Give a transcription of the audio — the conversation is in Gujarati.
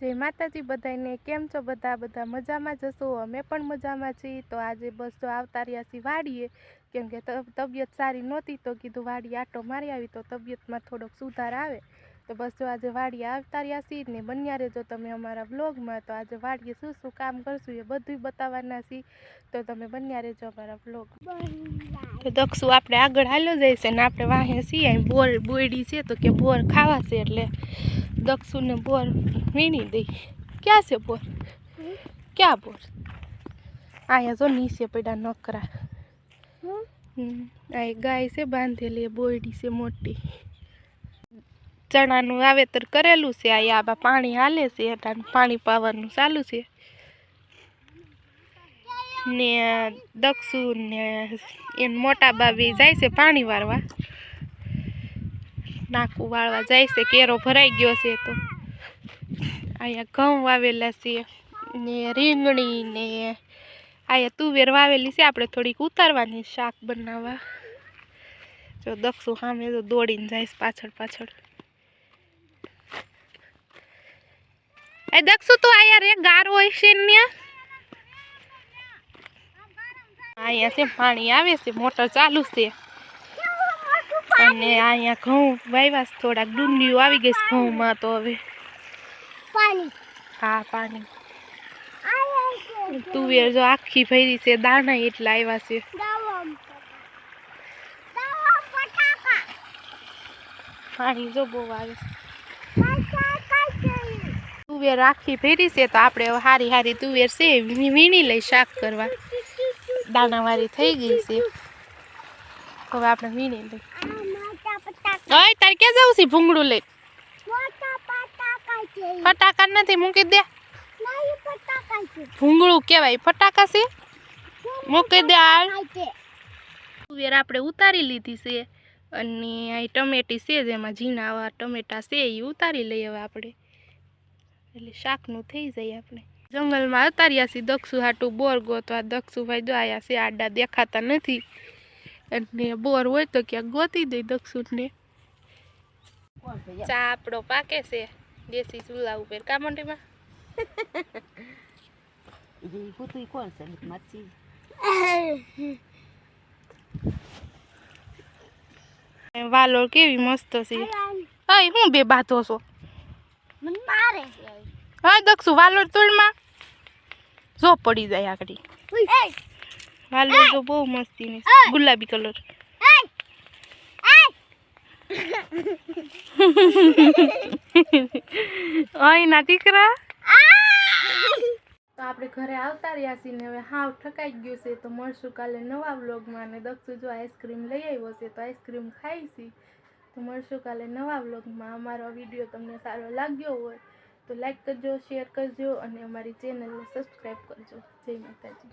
જય માતાજી બધાને કેમ છો બધા? બધા મજામાં જશો અમે પણ મજામાં છીએ. તો આજે બસ તો આવતા રહ્યા છીએ વાડીએ. કેમ કે તબ- તબિયત સારી નહોતી તો કીધું વાડીએ આટો મારી આવી તો તબિયતમાં થોડોક સુધાર આવે. તો બસ જો આજે વાડીએ આવતા રહ્યા છીએ ને બન્યા રહેજો તમે અમારા બ્લોગમાં તો આજે વાડીએ શું શું કામ કરશું એ બધું બતાવવાના છીએ. તો તમે બન્યા રહેજો અમારા બ્લોગ તો દક્ષુ આપણે આગળ હાલ્યો જઈશે ને આપણે વાહે છીએ. અહીં બોર બોયડી છે તો કે બોર ખાવા છે એટલે દક્ષુને બોર વીણી દઈ. ક્યાં છે બોર? ક્યાં બોર? અહીંયા જો નીચે પડ્યા નકરા હમ, આ ગાય છે બાંધેલી બોયડી છે મોટી. ચણાનું વાવેતર કરેલું છે અહીંયા આબા પાણી હાલે છે પાણી પાવાનું ચાલુ છે. ને દક્ષુ ને એને મોટા બાબી જાય છે પાણી વાળવા. નાખું વાળવા જાય છે, કેરો ભરાઈ ગયો છે તો. અહીંયા ઘઉં વાવેલા છે, ને રીંગણી ને અહીંયા તુવેર વાવેલી છે, આપણે થોડીક ઉતારવાની શાક બનાવવા. જો દક્ષુ સામે તો દોડીને જાય પાછળ પાછળ. દક્ષુ તો આયા રે ગારો હોય છે અહીંયા છે પાણી આવે છે મોટર ચાલુ છે. અને અહીંયા ઘઉં વાવ્યા છે થોડાક ડુંડીઓ આવી ગઈ છે ઘઉંમાં તો હવે. હા પાણી. તુવેર જો આખી ભરી છે દાણા એટલા આવ્યા છે. દવા દવા પટાકા પાણી જો બહુ આવે છે. તુવેર આખી ફેરી છે તો આપણે હારી હારી તુવેર છે વીણી લઈ શાક કરવા. દાણાવાળી થઈ ગઈ છે. હવે આપણે વીણી લઈ મોટા તારે ક્યાં જવું છે? ભૂંગળું લઈ. ફટાકા નથી મૂકી દે. ભૂંગળું કેવાય ફટાકા છે? મૂકી દે તુવેર આપણે ઉતારી લીધી છે. અને આ ટમેટી છે જેમાં ઝીણા આવા ટમેટા છે એ ઉતારી લઈએ હવે આપણે. એટલે શાકનું થઈ જાય આપણે. જંગલમાં અતાર્યા છીએ દક્ષુ હાટું બોર ગોતવા દક્ષુભાઈ જો આવ્યા છે આડા દેખાતા નથી. અને બોર હોય તો ક્યાંક ગોતી દઈ દક્ષુને. ચા આપણો પાકે છે દેશી ચૂલા ઉપર. કા મંડીમાં? કોણ છે? વાલોળ કેવી મસ્ત છે. હા હું બે બાતો છો? મને મારે હા દક્ષુ વાલોળ તોડમાં જો પડી જાય આગળ. વાલોર તો બહુ મસ્તી ને ગુલાબી કલર. અહીંના દીકરા. તો આપણે ઘરે આવતા રહ્યા છીએ ને હવે હાવ ઠકાઈ ગયું છે. તો મળશું કાલે નવા વ્લોગમાં અને દક્ષુ જો આઈસ્ક્રીમ લઈ આવ્યો છે તો આઈસ્ક્રીમ ખાઈ છીએ તો મળશું કાલે નવા વ્લોગમાં. અમારો વીડિયો તમને સારો લાગ્યો હોય તો લાઈક કરજો, શેર કરજો અને અમારી ચેનલને સબસ્ક્રાઈબ કરજો. જય માતાજી.